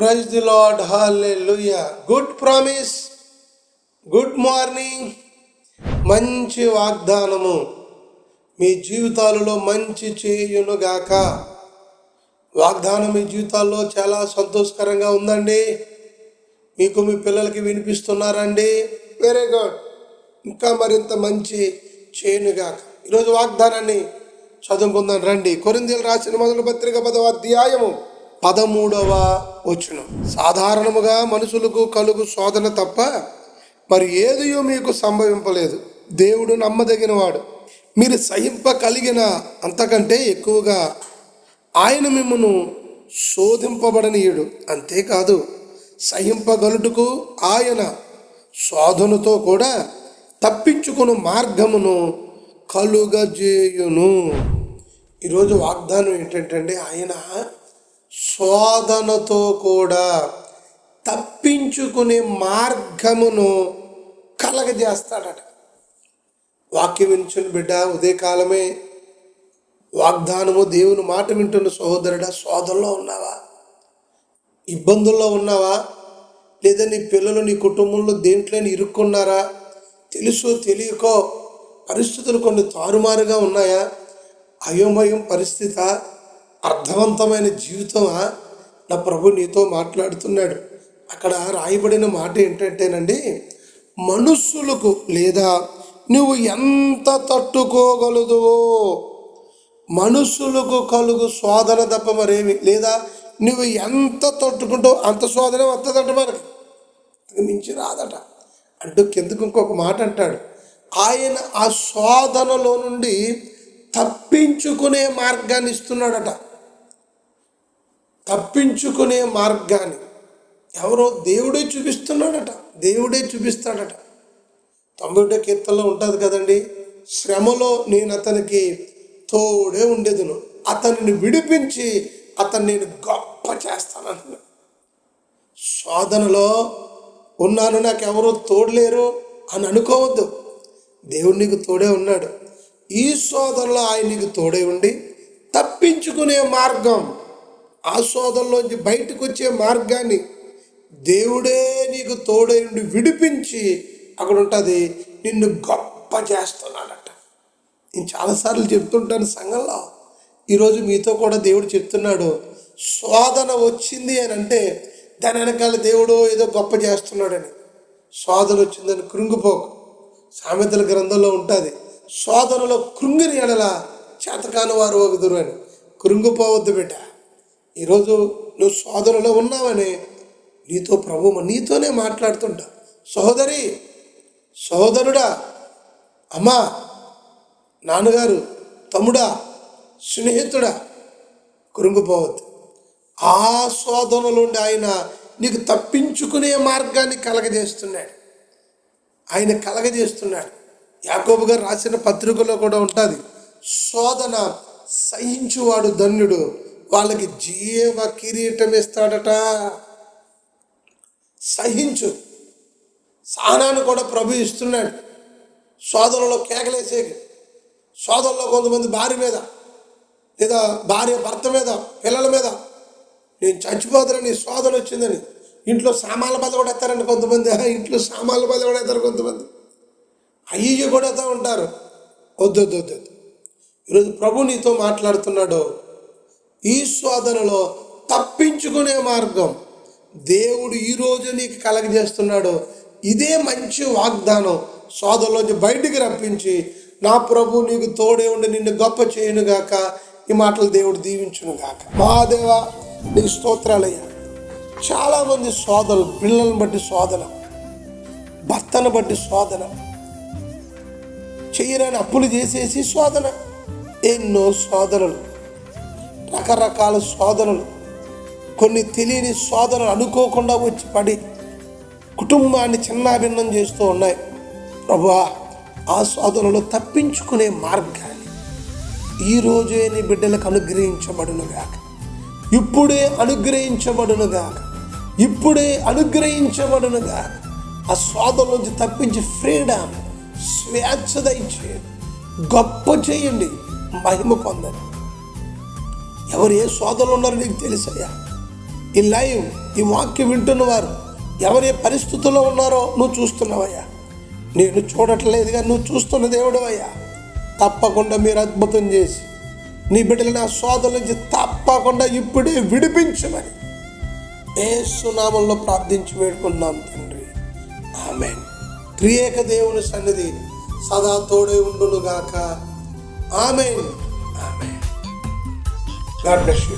Praise the Lord hallelujah good promise good morning మంచి వాగ్దానము. మీ జీవితాలలో మంచి చేయునుగాక. వాగ్దానం మీ జీవితాల్లో చాలా సంతోషకరంగా ఉందండి. మీకు మీ పిల్లలకి వినిపిస్తున్నారండి. వెరీ గుడ్ ఇంకా మరింత మంచి చేయనుగాక. ఈరోజు వాగ్దానాన్ని చదువుకుందాం రండి. కొరిందీలు రాసిన మొదటి పత్రిక పదవ అధ్యాయము. పదమూడవ వచనం. సాధారణముగా మనుషులకు కలుగు శోధన తప్ప మరి ఏదియో మీకు సంభవింపలేదు. దేవుడు నమ్మదగినవాడు. మీరు సహింపగలిగిన అంతకంటే ఎక్కువగా ఆయన మిమ్మను శోధింపబడనీయుడు. అంతేకాదు సహింపగలుటకు ఆయన శోధనతో కూడా తప్పించుకుని మార్గమును కలుగజేయును. ఈరోజు వాగ్దానం ఏంటంటే ఆయన శోధనతో కూడా తప్పించుకునే మార్గమును కలగజేస్తాడట. వాక్యం వించుని బిడ్డ ఉదయకాలమే వాగ్దానము దేవుని మాట వింటున్న సహోదరుడా శోధనలో ఉన్నావా? ఇబ్బందుల్లో ఉన్నావా? లేదా నీ పిల్లలు నీ కుటుంబంలో దేంట్లోనే ఇరుక్కున్నారా? తెలుసో తెలియకో పరిస్థితులు కొన్ని తారుమారుగా ఉన్నాయా? అయోమయం పరిస్థితి? అర్థవంతమైన జీవితమా నా ప్రభు నీతో మాట్లాడుతున్నాడు. అక్కడ రాయబడిన మాట ఏంటంటేనండి మనుషులకు లేదా నువ్వు ఎంత తట్టుకోగలదువో మనుషులకు కలుగు శోధన తప్ప మరేమి? లేదా నువ్వు ఎంత తట్టుకుంటావు అంత శోధన వస్తుందంట మనకి మించి రాదట. అంటూ కిందకు ఇంకొక మాట అంటాడు ఆయన ఆ శోధనలో నుండి తప్పించుకునే మార్గాన్ని ఇస్తున్నాడట. తప్పించుకునే మార్గాన్ని. ఎవరో దేవుడే చూపిస్తున్నాడట. దేవుడే చూపిస్తాడట. తొంభై ఒకటో కీర్తనలో ఉంటుంది కదండి శ్రమలో నేను అతనికి తోడే ఉండేదును. అతనిని విడిపించి అతన్ని నేను గొప్ప చేస్తానంటున్నాను శోధనలో ఉన్నాను నాకు ఎవరు తోడలేరు అని అనుకోవద్దు. దేవుడు నీకు తోడే ఉన్నాడు. ఈ శోధనలో ఆయన నీకు తోడే ఉండి తప్పించుకునే మార్గం ఆస్వాదంలోంచి బయటకు వచ్చే మార్గాన్ని దేవుడే నీకు తోడే నుండి విడిపించి అక్కడ ఉంటుంది నిన్ను గొప్ప చేస్తున్నాడట. నేను చాలాసార్లు చెప్తుంటాను సంఘంలో. ఈరోజు మీతో కూడా దేవుడు చెప్తున్నాడు శోధన వచ్చింది అని అంటే దాని వెనకాల దేవుడు ఏదో గొప్ప చేస్తున్నాడని. శోధన వచ్చిందని కృంగిపోకు. సామెతల గ్రంథంలో ఉంటుంది శోధనలో కృంగిని ఎడల చేతకాని వారు ఒకదురు అని. కృంగిపోవద్దు బిడ్డ. ఈరోజు నువ్వు సోదరులో ఉన్నావని నీతో ప్రభు నీతోనే మాట్లాడుతుంటా. సహోదరి సహోదరుడా అమ్మా నాన్నగారు తమ్ముడా స్నేహితుడా కురుంగిపోవద్దు. ఆ శోధనలుండి ఆయన నీకు తప్పించుకునే మార్గాన్ని కలగజేస్తున్నాడు. ఆయన కలగజేస్తున్నాడు. యాకోబు గారు రాసిన పత్రికలో కూడా ఉంటుంది శోధన సహించువాడు ధన్యుడు వాళ్ళకి జీవ కిరీటం ఇస్తాడట సహించు. సహనాన్ని కూడా ప్రభు ఇస్తున్నాడు. సోదరులో కేకలేసేకి. సోదరులో కొంతమంది భార్య మీద లేదా భార్య భర్త మీద పిల్లల మీద నేను చచ్చిపోతానని సోదరు వచ్చిందని. ఇంట్లో సామాన్ల బాధ కూడా ఎత్తారండి కొంతమంది. ఇంట్లో సామాన్ల బాధ కూడా ఎత్తారు కొంతమంది. అయ్యి కూడా ఎత్తా ఉంటారు. వద్దు వద్దు వద్దు వద్దు. ఈరోజు ప్రభు నీతో మాట్లాడుతున్నాడు. ఈ శోధనలో తప్పించుకునే మార్గం. దేవుడు ఈరోజు నీకు కలగజేస్తున్నాడు. ఇదే మంచి వాగ్దానం. శోధనలోంచి బయటికి రప్పించి నా ప్రభు నీకు తోడే ఉండి నిన్ను గొప్ప చేయనుగాక ఈ మాటలు దేవుడు దీవించునుగాక మహాదేవ నీకు స్తోత్రాలయ్యా చాలామంది సోదరులు పిల్లలను బట్టి శోధన భర్తను బట్టి శోధన చేయరాని అప్పులు చేసేసి శోధన ఎన్నో శోధనలు రకరకాల శోధనలు కొన్ని తెలియని శోధనలు అనుకోకుండా వచ్చి పడి కుటుంబాన్ని చిన్నాభిన్నం చేస్తూ ఉన్నాయి. ప్రభా ఆ శోధనలో తప్పించుకునే మార్గాన్ని ఈ నీ బిడ్డలకు అనుగ్రహించబడునుగాక ఇప్పుడే అనుగ్రహించబడునుగాక ఇప్పుడే అనుగ్రహించబడునుగాక ఆ శోధన నుంచి తప్పించి ఫ్రీడమ్ స్వేచ్ఛ దయచేయండి. గొప్ప చేయండి. మహిమ పొందండి. ఎవరు ఏ సోదరులు ఉన్నారో నీకు తెలుసయ్యా? ఈ లైవ్ ఈ వాక్యం వింటున్నవారు ఏ పరిస్థితుల్లో ఉన్నారో నువ్వు చూస్తున్నావయ్యా. నేను చూడట్లేదుగా నువ్వు చూస్తున్న దేవుడు అయ్యా తప్పకుండా మీరు అద్భుతం చేసి నీ బిడ్డలు నా సోదరుల నుంచి తప్పకుండా ఇప్పుడే విడిపించమని సునామంలో ప్రార్థించి వేడుకున్నాం తండ్రి. ఆమె త్రియేక దేవుని సన్నిధి సదా తోడే ఉండునుగాక. ఆమె ఆమె గాడ్ బ్లెస్ యూ